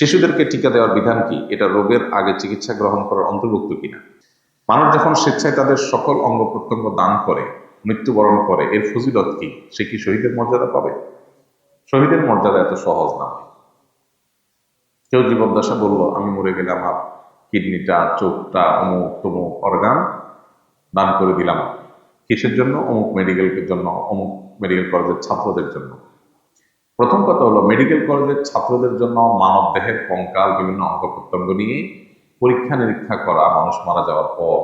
শিশুদেরকে টিকা দেওয়ার বিধান কি? এটা রোগের আগে চিকিৎসা গ্রহণ করার অন্তর্ভুক্ত কিনা? মানুষ যখন স্বেচ্ছায় তাদের সকল অঙ্গ প্রত্যঙ্গ দান করে, মৃত্যুবরণ করে, এর ফজিলত কি? সে কি শহীদের মর্যাদা পাবে? শহীদের মর্যাদা এত সহজ না কেউ জীবদ্দশা বলল, আমি মরে গেলে আমার কিডনিটা, চোখটা, অমুক তমুক অর্গান দান করে দিলাম কিসের জন্য? অমুক মেডিকেলের জন্য, অমুক মেডিকেল কলেজের ছাত্রদের জন্য। প্রথম কথা হলো মেডিকেল কলেজের ছাত্রদের জন্য মানব দেহের কঙ্কাল বিভিন্ন অঙ্গ প্রত্যঙ্গ নিয়ে পরীক্ষা নিরীক্ষা করা, মানুষ মারা যাওয়ার পর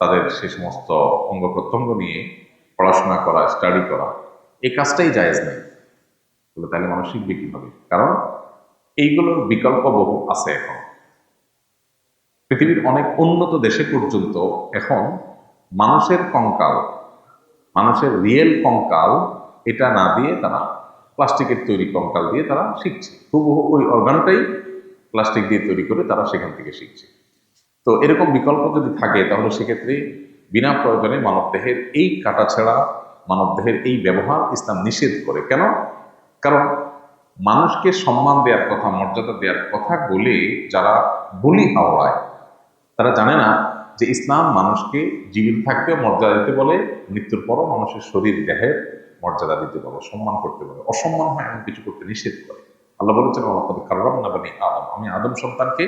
তাদের সে সমস্ত অঙ্গ প্রত্যঙ্গ নিয়ে পড়াশোনা করা স্টাডি করা এই কাজটাই জায়েজ নেই। বলে তাহলে মানুষ শিখবে কীভাবে? কারণ এইগুলোর বিকল্প বহু আছে এখন। পৃথিবীর অনেক উন্নত দেশে পর্যন্ত এখন মানুষের কঙ্কাল, মানুষের রিয়েল কঙ্কাল, এটা না দিয়ে তারা প্লাস্টিকের তৈরি কঙ্কাল দিয়ে তারা শিখছে। হুবহু ওই অর্গানটাই প্লাস্টিক দিয়ে তৈরি করে তারা সেখান থেকে শিখছে। তো এরকম বিকল্প যদি থাকে, তাহলে সেক্ষেত্রে বিনা প্রয়োজনে মানবদেহের এই কাটাছেড়া মানবদেহের এই ব্যবহার ইসলাম নিষেধ করে। কেন? কারণ মানুষকে সম্মান দেওয়ার কথা, মর্যাদা দেওয়ার কথা বলে যারা বলি হাওড়ায় তারা জানে না যে ইসলাম মানুষকে জীবিত থাকতে মর্যাদা দিতে বলে, মৃত্যুর পরও মানুষের শরীর দেহের মর্যাদা দিতে বলে সম্মান করতে বলে অসম্মান হয় এমন কিছু করতে নিষেধ করে। আল্লাহ বলেছেন কারণ না আদম। আমি আদম সন্তানকে,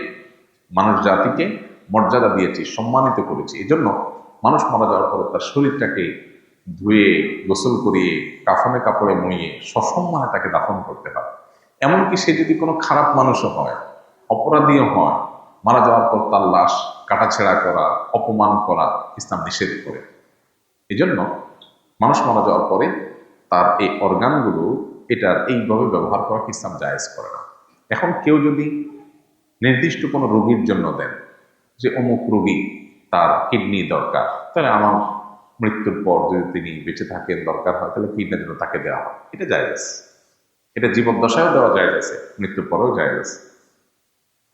মানুষ জাতিকে মর্যাদা দিয়েছি, সম্মানিত করেছি। এই জন্য মানুষ মারা যাওয়ার পরে তার শরীরটাকে ধুয়ে, গোসল করিয়ে, কাফনে কাপড়ে মুড়িয়ে, সসম্মানে তাকে দাফন করতে হয়। এমনকি সে যদি কোনো খারাপ মানুষও হয়, অপরাধীও হয়, মারা যাওয়ার পর তার লাশ কাটাছেড়া করা, অপমান করা ইসলাম নিষেধ করে। এই জন্য মানুষ মারা যাওয়ার পরে তার এই অর্গানগুলো এটার এইভাবে ব্যবহার করা ইসলাম জায়েজ করে না। এখন কেউ যদি নির্দিষ্ট কোনো রোগীর জন্য দেন যে অমুক রোগী তার কিডনি দরকার, তাহলে আমার মৃত্যুর পর যদি তিনি বেঁচে থাকেন দরকার হয়, তাহলে কিডনির জন্য তাকে দেওয়া হয়। এটা জায়েজ। এটা জীবদ্দশায়ও দেওয়া যায় আছে, মৃত্যুর পরেও যায় আছে।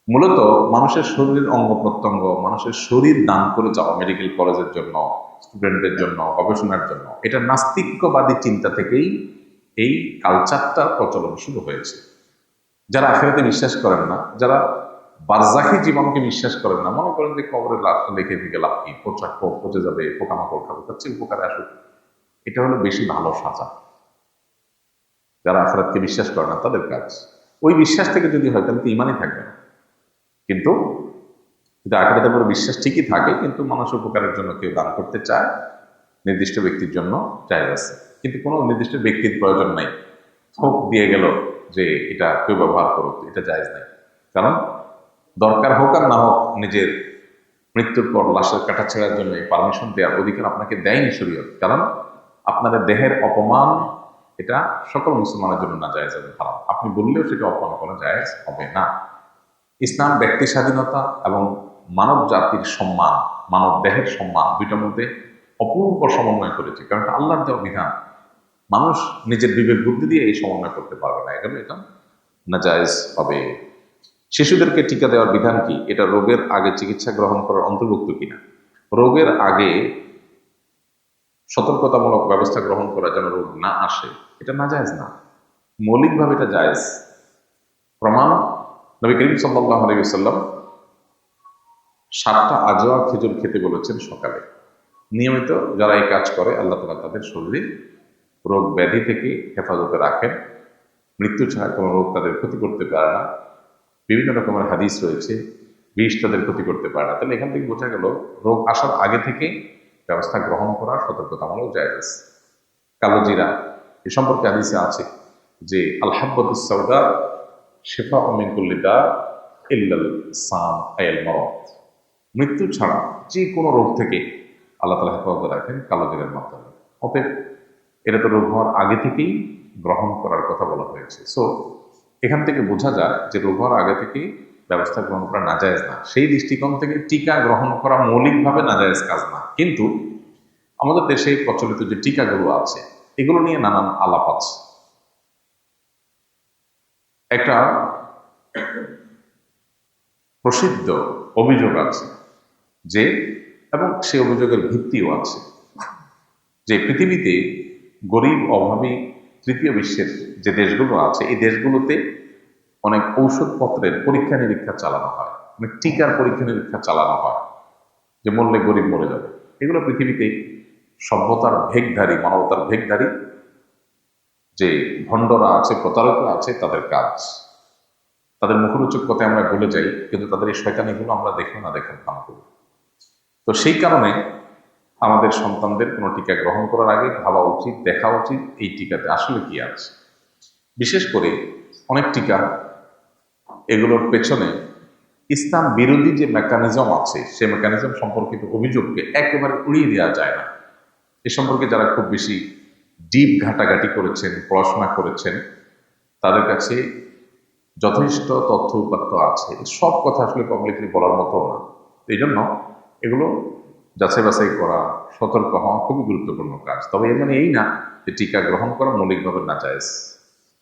মূলত মানুষের শরীরের অঙ্গ প্রত্যঙ্গ, মানুষের শরীর দান করে যাওয়া মেডিকেল কলেজের জন্য স্টুডেন্টদের জন্য, গবেষণার জন্য। এটা নাস্তিক্যবাদী চিন্তা থেকেই এই কালচারটা প্রচলন শুরু হয়েছে। যারা আখেরাতে বিশ্বাস করেন না, যারা বারজাখি জীবনকে বিশ্বাস করেন না, মনে করেন যে কবরের লাশটা লিখে দিকে লাভ কি পোচাক পচে যাবে, পোকামাকড় খাবে, তার চেয়ে উপকারে আসুক। এটা হলো বেশি ভালো সাজা। যারা আখরাতকে বিশ্বাস করে না, তাদের কাজ। ওই বিশ্বাস থেকে যদি হয়, তাহলে তো ইমানই থাকবে না। কিন্তু যদি আখরাতের উপরে বিশ্বাস ঠিকই থাকে, কিন্তু মানুষ উপকারের জন্য কেউ দান করতে চায়, নির্দিষ্ট ব্যক্তির জন্য চাই আছে। কিন্তু কোনো নির্দিষ্ট ব্যক্তির প্রয়োজন নাই। হোক দিয়ে গেল যে এটা কেউ ব্যবহার করুক, এটা জায়জ নাই। কারণ দরকার হোক আর না হোক, নিজের মৃত্যুর পর লাশের কাটা ছেড়ার জন্য এই পারমিশন দেওয়ার অধিকার আপনাকে দেয়নি শরীয়ত। কারণ আপনাদের দেহের অপমান এটা সকল মুসলমানের জন্য না যায় যাবে হারাম। আপনি বললেও সেটা অপমান করা যায় হবে না। ইসলাম ব্যক্তি স্বাধীনতা এবং মানব জাতির সম্মান, মানব দেহের সম্মান দুইটার মধ্যে অপূর্ব সমন্বয় করেছে। কারণ আল্লাহর দেওয়া বিধান। মানুষ নিজের বিবেক বুদ্ধি দিয়ে এই সমন্বয় করতে পারবে না। এজন্য এটা নাজায়জ হবে শিশুদেরকে টিকা দেওয়ার বিধান কি? এটা রোগের আগে চিকিৎসা গ্রহণ করার অন্তর্ভুক্ত কিনা? রোগের আগে সতর্কতামূলক ব্যবস্থা গ্রহণ করা যেন রোগ না আসে, এটা না জায়েজ না। মৌলিকভাবে এটা জায়েজ। প্রমাণ নবী করিম সাল্লাহ আলাইসাল্লাম সাতটা আজোয়া খেজুর খেতে বলেছেন সকালে। নিয়মিত যারা এই কাজ করে, আল্লাহ তালা তাদের শরীরে রোগ ব্যাধি থেকে হেফাজতে রাখেন। মৃত্যু ছাড়া কোনো রোগ তাদের ক্ষতি করতে পারে না। বিভিন্ন রকমের হাদিস রয়েছে, বিষ তাদের ক্ষতি করতে পারে না। তাহলে এখান থেকে বোঝা গেল, রোগ আসার আগে থেকে ব্যবস্থা গ্রহণ করা সতর্কতামূলক জায়গা কালো জিরা, এ সম্পর্কে হাদিসে আছে যে আলহাব্বতুসৌদা শেফা অমিনকুল্লিদা ইল্লাল সাম আয়াল মরত মৃত্যু ছাড়া যে কোনো রোগ থেকে আল্লাহ তালা হেফাজত রাখেন কালো জিরার মাধ্যমে। অতএব এটা তো রোগ হওয়ার আগে থেকেই গ্রহণ করার কথা বলা হয়েছে। সো এখান থেকে বোঝা যায় যে রোগ হওয়ার আগে থেকেই ব্যবস্থা গ্রহণ করা না নাজায়জ না। সেই দৃষ্টিকোণ থেকে টিকা গ্রহণ করা মৌলিকভাবে না নাজায়জ কাজ না। কিন্তু আমাদের দেশে প্রচলিত যে টিকাগুলো আছে, এগুলো নিয়ে নানান আলাপ আছে। একটা প্রসিদ্ধ অভিযোগ আছে। যে এবং সে অভিযোগের ভিত্তিও আছে। যে পৃথিবীতে গরিব, অভাবী তৃতীয় বিশ্বের যে দেশগুলো আছে, এই দেশগুলোতে অনেক ঔষধপত্রের পরীক্ষা নিরীক্ষা চালানো হয়, অনেক টিকার পরীক্ষা নিরীক্ষা চালানো হয় যে মরলে গরিব মরে যাবে। এগুলো পৃথিবীতে সভ্যতার ভেগধারী মানবতার ভেগধারী যে ভণ্ডরা আছে, প্রতারকরা আছে, তাদের কাজ। তাদের মুখরোচক কথায় আমরা ভুলে যাই, কিন্তু তাদের এই শয়তানিগুলো আমরা দেখেও না দেখেন ভালো করি। তো সেই কারণে আমাদের সন্তানদের কোনো টিকা গ্রহণ করার আগে ভাবা উচিত, দেখা উচিত এই টিকাতে আসলে কি আছে। বিশেষ করে অনেক টিকা এগুলোর পেছনে ইসলাম বিরোধী যে মেকানিজম আছে, সে মেকানিজম সম্পর্কিত অভিযোগকে একেবারে উড়িয়ে দেওয়া যায় না। এ সম্পর্কে যারা খুব বেশি ডিপ ঘাটাঘাটি করেছেন, পড়াশোনা করেছেন, তাদের কাছে যথেষ্ট তথ্য উপাত্ত আছে। সব কথা আসলে পাবলিকলি বলার মতো না। এই জন্য এগুলো যাচাই বাছাই করা, সতর্ক হওয়া খুবই গুরুত্বপূর্ণ কাজ। তবে এর মানে এই না যে টিকা গ্রহণ করা মৌলিকভাবে না যায়।